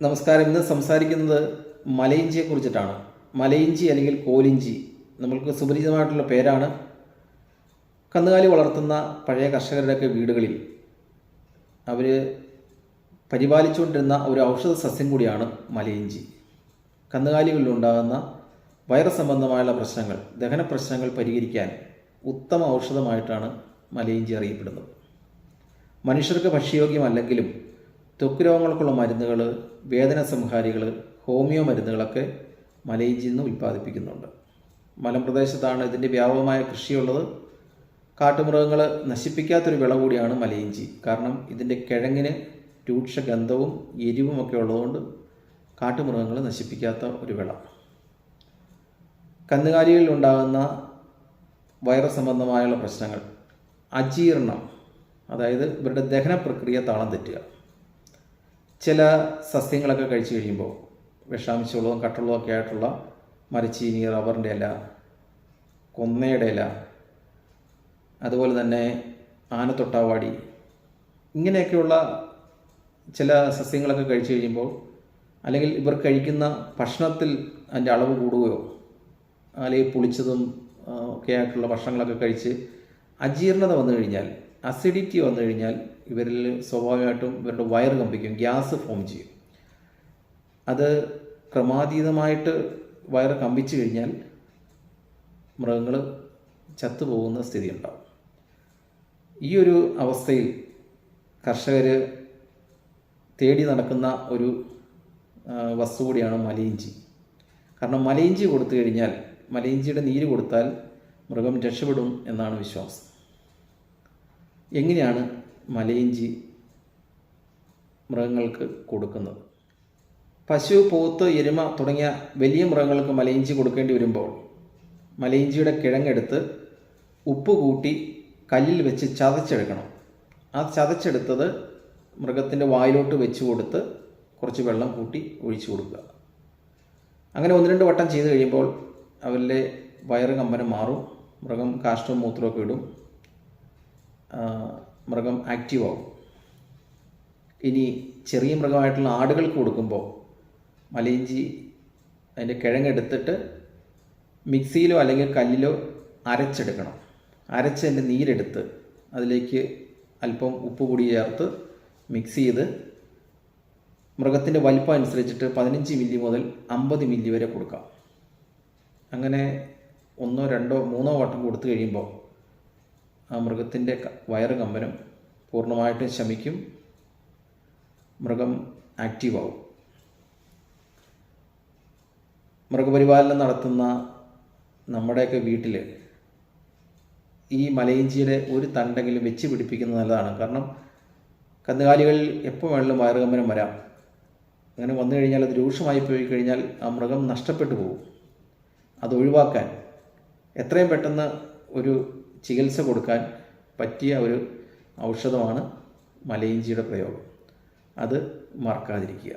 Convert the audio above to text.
നമസ്കാരം. ഇന്ന് സംസാരിക്കുന്നത് മലയിഞ്ചിയെ കുറിച്ചിട്ടാണ്. മലയിഞ്ചി അല്ലെങ്കിൽ കോലിഞ്ചി നമ്മൾക്ക് സുപരിചിതമായിട്ടുള്ള പേരാണ്. കന്നുകാലി വളർത്തുന്ന പഴയ കർഷകരുടെയൊക്കെ വീടുകളിൽ അവർ പരിപാലിച്ചുകൊണ്ടിരുന്ന ഒരു ഔഷധ സസ്യം കൂടിയാണ് മലയിഞ്ചി. കന്നുകാലികളിലുണ്ടാകുന്ന വൈറസ് സംബന്ധമായുള്ള പ്രശ്നങ്ങൾ ദഹന പ്രശ്നങ്ങൾ പരിഹരിക്കാൻ ഉത്തമ ഔഷധമായിട്ടാണ് മലയിഞ്ചി അറിയപ്പെടുന്നത്. മനുഷ്യർക്ക് ഭക്ഷ്യയോഗ്യമല്ലെങ്കിലും ത്വക്ക് രോഗങ്ങൾക്കുള്ള മരുന്നുകൾ വേദന സംഹാരികൾ ഹോമിയോ മരുന്നുകളൊക്കെ മലയിഞ്ചിയിൽ നിന്ന് ഉൽപ്പാദിപ്പിക്കുന്നുണ്ട്. മലമ്പ്രദേശത്താണ് ഇതിന്റെ വ്യാപകമായ കൃഷിയുള്ളത്. കാട്ടുമൃഗങ്ങൾ നശിപ്പിക്കാത്തൊരു വിള കൂടിയാണ് മലയിഞ്ചി. കാരണം ഇതിന്റെ കിഴങ്ങിന് രൂക്ഷ ഗന്ധവും എരിവും ഒക്കെ ഉള്ളതുകൊണ്ട് കാട്ടുമൃഗങ്ങൾ നശിപ്പിക്കാത്ത ഒരു വിള. കന്നുകാലികളിൽ ഉണ്ടാകുന്ന വൈറസ് സംബന്ധമായുള്ള പ്രശ്നങ്ങൾ. അജീർണം അതായത് ഇവരുടെ ദഹന പ്രക്രിയ താളം തെറ്റുക. ചില സസ്യങ്ങളൊക്കെ കഴിച്ചു കഴിയുമ്പോൾ വിഷാംശമുള്ളതും കട്ടുള്ളതും ഒക്കെ ആയിട്ടുള്ള മരച്ചീനി റബ്ബറിന്റെ ഇല കൊന്നയുടെ ഇല അതുപോലെ തന്നെ ആനത്തൊട്ടാവാടി ഇങ്ങനെയൊക്കെയുള്ള ചില സസ്യങ്ങളൊക്കെ കഴിച്ചു കഴിയുമ്പോൾ അല്ലെങ്കിൽ ഇവർ കഴിക്കുന്ന ഭക്ഷണത്തിൽ അതിന്റെ അളവ് കൂടുകയോ അല്ലെങ്കിൽ പുളിച്ചതും ഒക്കെ ആയിട്ടുള്ള ഭക്ഷണങ്ങളൊക്കെ കഴിച്ച് അജീർണത വന്നു കഴിഞ്ഞാൽ അസിഡിറ്റി വന്നു കഴിഞ്ഞാൽ ഇവരിൽ സ്വാഭാവികമായിട്ടും ഇവരുടെ വയർ കമ്പിക്കും ഗ്യാസ് ഫോം ചെയ്യും. അത് ക്രമാതീതമായിട്ട് വയർ കമ്പിച്ചു കഴിഞ്ഞാൽ മൃഗങ്ങൾ ചത്തുപോകുന്ന സ്ഥിതി ഉണ്ടാവും ഈ ഒരു അവസ്ഥയിൽ കർഷകർ തേടി നടക്കുന്ന ഒരു വസ്തു കൂടിയാണ് മലയിഞ്ചി. കാരണം മലയിഞ്ചി കൊടുത്തു കഴിഞ്ഞാൽ മലയിഞ്ചിയുടെ നീര് കൊടുത്താൽ മൃഗം രക്ഷപ്പെടും എന്നാണ് വിശ്വാസം. എങ്ങനെയാണ് മലയിഞ്ചി മൃഗങ്ങൾക്ക് കൊടുക്കുന്നത്? പശു പോത്ത് എരുമ തുടങ്ങിയ വലിയ മൃഗങ്ങൾക്ക് മലയിഞ്ചി കൊടുക്കേണ്ടി വരുമ്പോൾ മലയിഞ്ചിയുടെ കിഴങ്ങെടുത്ത് ഉപ്പ് കൂട്ടി കല്ലിൽ വെച്ച് ചതച്ചെടുക്കണം. ആ ചതച്ചെടുത്തത് മൃഗത്തിന്റെ വായിലോട്ട് വെച്ച് കൊടുത്ത് കുറച്ച് വെള്ളം കൂട്ടി ഒഴിച്ചു കൊടുക്കുക. അങ്ങനെ ഒന്ന് രണ്ട് വട്ടം ചെയ്ത് കഴിയുമ്പോൾ അവരിലെ വയറ് കമ്പനം മാറും മൃഗം കാഷ്ടവും മൂത്രമൊക്കെ ഇടും. മൃഗം ആക്റ്റീവാകും. ഇനി ചെറിയ മൃഗമായിട്ടുള്ള ആടുകൾക്ക് കൊടുക്കുമ്പോൾ മലയിഞ്ചി അതിന്റെ കിഴങ്ങെടുത്തിട്ട് മിക്സിയിലോ അല്ലെങ്കിൽ കല്ലിലോ അരച്ചെടുക്കണം. അരച്ച് അതിന്റെ നീരെടുത്ത് അതിലേക്ക് അല്പം ഉപ്പ് കൂടി ചേർത്ത് മിക്സ് ചെയ്ത് മൃഗത്തിന്റെ വലിപ്പം അനുസരിച്ചിട്ട് പതിനഞ്ച് മില്ലി മുതൽ അമ്പത് മില്ലി വരെ കൊടുക്കാം. അങ്ങനെ ഒന്നോ രണ്ടോ മൂന്നോ വട്ടം കൊടുത്തു കഴിയുമ്പോൾ ആ മൃഗത്തിന്റെ വയറ് കമ്പനം പൂർണമായിട്ടും ശമിക്കും. മൃഗം ആക്റ്റീവ് ആവും മൃഗപരിപാലനം നടത്തുന്ന നമ്മുടെയൊക്കെ വീട്ടിൽ ഈ മലയിഞ്ചിയുടെ ഒരു തണ്ടെങ്കിലും വെച്ച് പിടിപ്പിക്കുന്നത് നല്ലതാണ്. കാരണം കന്നുകാലികളിൽ എപ്പോൾ വേണമെങ്കിലും വയറുകമ്പനം വരാം. അങ്ങനെ വന്നു കഴിഞ്ഞാൽ അത് രൂക്ഷമായി പോയി കഴിഞ്ഞാൽ ആ മൃഗം നഷ്ടപ്പെട്ടു പോകും. അത് ഒഴിവാക്കാൻ എത്രയും പെട്ടെന്ന് ഒരു ചികിത്സ കൊടുക്കാൻ പറ്റിയ ഒരു ഔഷധമാണ് മലയിഞ്ചിയുടെ പ്രയോഗം. അത് മറക്കാതിരിക്കുക.